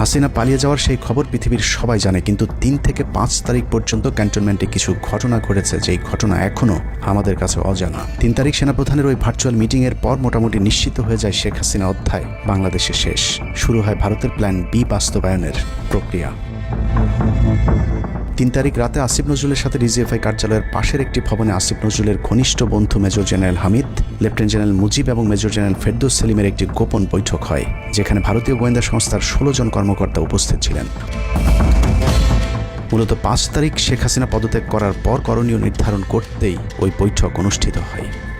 হাসিনা পালিয়ে যাওয়ার সেই খবর পৃথিবীর সবাই জানে, কিন্তু তিন থেকে পাঁচ তারিখ পর্যন্ত ক্যান্টনমেন্টে কিছু ঘটনা ঘটেছে, যেই ঘটনা এখনও আমাদের কাছে অজানা। তিন তারিখ সেনাপ্রধানের ওই ভার্চুয়াল মিটিংয়ের পর মোটামুটি নিশ্চিত হয়ে যায় শেখ হাসিনা অধ্যায়, বাংলাদেশে শেষ। শুরু হয় ভারতের প্ল্যান বি বাস্তবায়নের প্রক্রিয়া। তিন তারিখ রাতে আসিফ নজরুলের সাথে ডিজিএফআই কার্যালয়ের পাশের একটি ভবনে আসিফ নজরুলের ঘনিষ্ঠ বন্ধু major general Hamid, lieutenant general Mujib এবং মেজর জেনারেল ফেরদৌস সেলিমের একটি গোপন বৈঠক হয়, যেখানে ভারতীয় গোয়েন্দা সংস্থার ষোলো জন কর্মকর্তা উপস্থিত ছিলেন। মূলত পাঁচ তারিখ শেখ হাসিনা পদত্যাগ করার পর করণীয় নির্ধারণ করতেই ওই বৈঠক অনুষ্ঠিত হয়।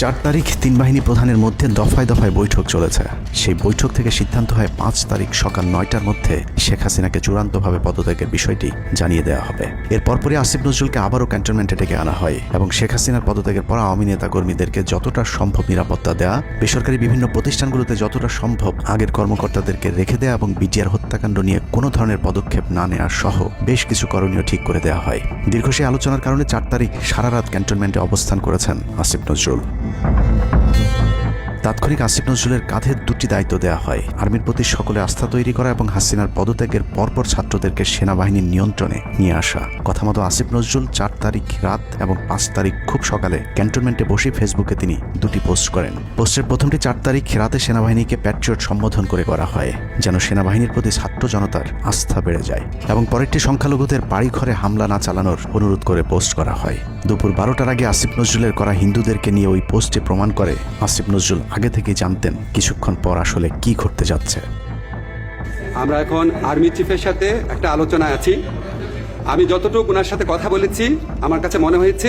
চার তারিখ তিন বাহিনী প্রধানের মধ্যে দফায় দফায় বৈঠক চলেছে। সেই বৈঠক থেকে সিদ্ধান্ত হয় পাঁচ তারিখ সকাল নয়টার মধ্যে শেখ হাসিনাকে চূড়ান্তভাবে পদত্যাগের বিষয়টি জানিয়ে দেওয়া হবে। এর পরপরই আসিফ নজরুলকে আবারও ক্যান্টনমেন্টে ডেকে আনা হয় এবং শেখ হাসিনার পদত্যাগের পর আওয়ামী নেতা কর্মীদেরকে যতটা সম্ভব নিরাপত্তা দেওয়া বেসরকারি বিভিন্ন প্রতিষ্ঠানগুলোতে যতটা সম্ভব আগের কর্মকর্তাদেরকে রেখে দেওয়া এবং বিটিআর হত্যাকাণ্ড নিয়ে কোনো ধরনের পদক্ষেপ না নেওয়া সহ বেশ কিছু করণীয় ঠিক করে দেওয়া হয়। দীর্ঘ সেই আলোচনার কারণে চার তারিখ সারা রাত ক্যান্টনমেন্টে অবস্থান করেছেন আসিফ নজরুল। Música তাৎক্ষণিক আসিফ নজরুলের কাঁধে দুটি দায়িত্ব দেওয়া হয়। আর্মির প্রতি সকলে আস্থা তৈরি করা এবং হাসিনার পদত্যাগের পরপর ছাত্রদেরকে সেনাবাহিনীর নিয়ন্ত্রণে নিয়ে আসা। কথা মতো আসিফ নজরুল চার তারিখ রাত এবং পাঁচ তারিখ খুব সকালে ক্যান্টনমেন্টে বসে ফেসবুকে তিনি দুটি পোস্ট করেন। পোস্টের প্রথমটি চার তারিখ রাতে সেনাবাহিনীকে প্যাট্রিয়ট সম্বোধন করে করা হয়, যেন সেনাবাহিনীর প্রতি ছাত্র জনতার আস্থা বেড়ে যায় এবং পরেরটি সংখ্যালঘুদের বাড়িঘরে হামলা না চালানোর অনুরোধ করে পোস্ট করা হয়। দুপুর বারোটার আগে আসিফ নজরুলের করা হিন্দুদেরকে নিয়ে ওই পোস্টে প্রমাণ করে আসিফ নজরুল আগে থেকে জানতেন কিছুক্ষণ পর আসলে কি ঘটতে যাচ্ছে। আমরা এখন আর্মি চিফের সাথে একটা আলোচনায় আছি। আমি যতটুকু ওনার সাথে কথা বলেছি, আমার কাছে মনে হয়েছে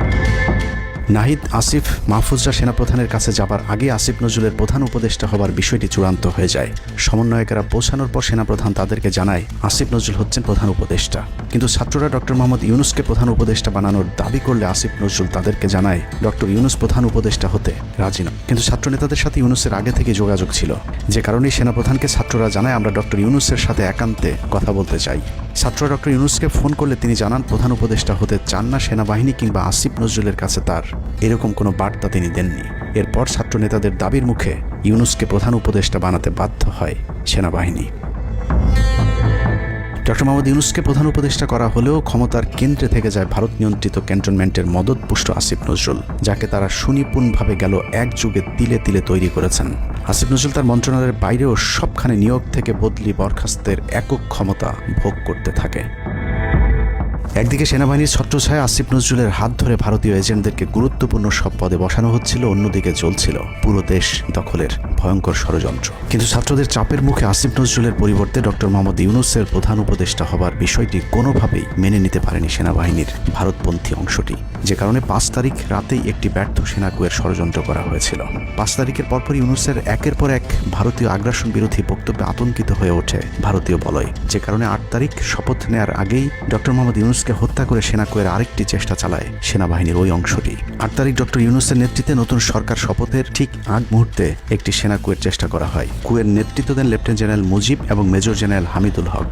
নাহিদ, আসিফ, মাহফুজরা সেনাপ্রধানের কাছে যাবার আগে আসিফ নজরুলের প্রধান উপদেষ্টা হবার বিষয়টি চূড়ান্ত হয়ে যায়। সমন্বয়কেরা পৌঁছানোর পর সেনাপ্রধান তাদেরকে জানায়, আসিফ নজরুল হচ্ছেন প্রধান উপদেষ্টা। কিন্তু ছাত্ররা ডক্টর মোহাম্মদ ইউনুসকে প্রধান উপদেষ্টা বানানোর দাবি করলে আসিফ নজরুল তাদেরকে জানায় ডক্টর ইউনুস প্রধান উপদেষ্টা হতে রাজি নয় কিন্তু ছাত্র নেতাদের সাথে ইউনুসের আগে থেকে যোগাযোগ ছিল। যে কারণেই সেনাপ্রধানকে ছাত্ররা জানায়, আমরা ডক্টর ইউনুসের সাথে একান্তে কথা বলতে চাই। ছাত্ররা ডক্টর ইউনুসকে ফোন করলে তিনি জানান প্রধান উপদেষ্টা হতে চান না সেনাবাহিনী কিংবা আসিফ নজরুলের কাছে তার। এরকম কোনো বার্তা তিনি দেননি। এরপর ছাত্র নেতাদের দাবির মুখে ইউনুসকে প্রধান উপদেষ্টা বানাতে বাধ্য হয় সেনাবাহিনী। ডক্টর মোহাম্মদ ইউনুসকে প্রধান উপদেষ্টা করা হলেও ক্ষমতার কেন্দ্রে থেকে যায় ভারত নিয়ন্ত্রিত ক্যান্টনমেন্টের মদতপুষ্ট আসিফ নজরুল, যাকে তারা সুনিপুণভাবে গেল এক যুগে তিলে তিলে তৈরি করেছেন। আসিফ নজরুল তার মন্ত্রণালয়ের বাইরেও সবখানে নিয়োগ থেকে বদলি বরখাস্তের একক ক্ষমতা ভোগ করতে থাকে। একদিকে সেনাবাহিনীর ছত্রছায়া আসিফ নজরুলের হাত ধরে ভারতীয় এজেন্টদেরকে গুরুত্বপূর্ণ সব পদে বসানো হচ্ছিল, অন্যদিকে চলছিল পুরো দেশ দখলের ভয়ঙ্কর ষড়যন্ত্র। কিন্তু ছাত্রদের চাপের মুখে আসিফ নজরুলের পরিবর্তে ডক্টর মোহাম্মদ ইউনুসের প্রধান উপদেষ্টা হবার বিষয়টি কোনোভাবেই মেনে নিতে পারেনি সেনাবাহিনীর ভারতপন্থী অংশটি। যে কারণে পাঁচ তারিখ রাতেই একটি ব্যর্থ সেনাকুয়ের ষড়যন্ত্র করা হয়েছিল। পাঁচ তারিখের পরপর ইউনুসের একের পর এক ভারতীয় আগ্রাসন বিরোধী বক্তব্যে আতঙ্কিত হয়ে ওঠে ভারতীয় বলয়। যে কারণে আট তারিখ শপথ নেয়ার আগেই ডক্টর মোহাম্মদ ইউনুসকে হত্যা করে সেনা কোয়ের আরেকটি চেষ্টা চালায় সেনাবাহিনীর ওই অংশটি। আট তারিখ ডক্টর ইউনুসের নেতৃত্বে নতুন সরকার শপথের ঠিক আগ মুহূর্তে একটি সেনা কুয়ের চেষ্টা করা হয়। কুয়ের নেতৃত্ব দেন লেফটেন্যান্ট জেনারেল মুজিব এবং মেজর জেনারেল হামিদুল হক।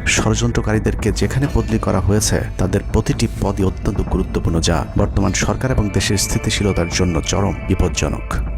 ষড়যন্ত্রকারীদেরকে যেখানে বদলি করা হয়েছে, তাদের প্রতিটি পদই অত্যন্ত গুরুত্বপূর্ণ, যা বর্তমান সরকার এবং দেশের স্থিতিশীলতার জন্য চরম বিপজ্জনক।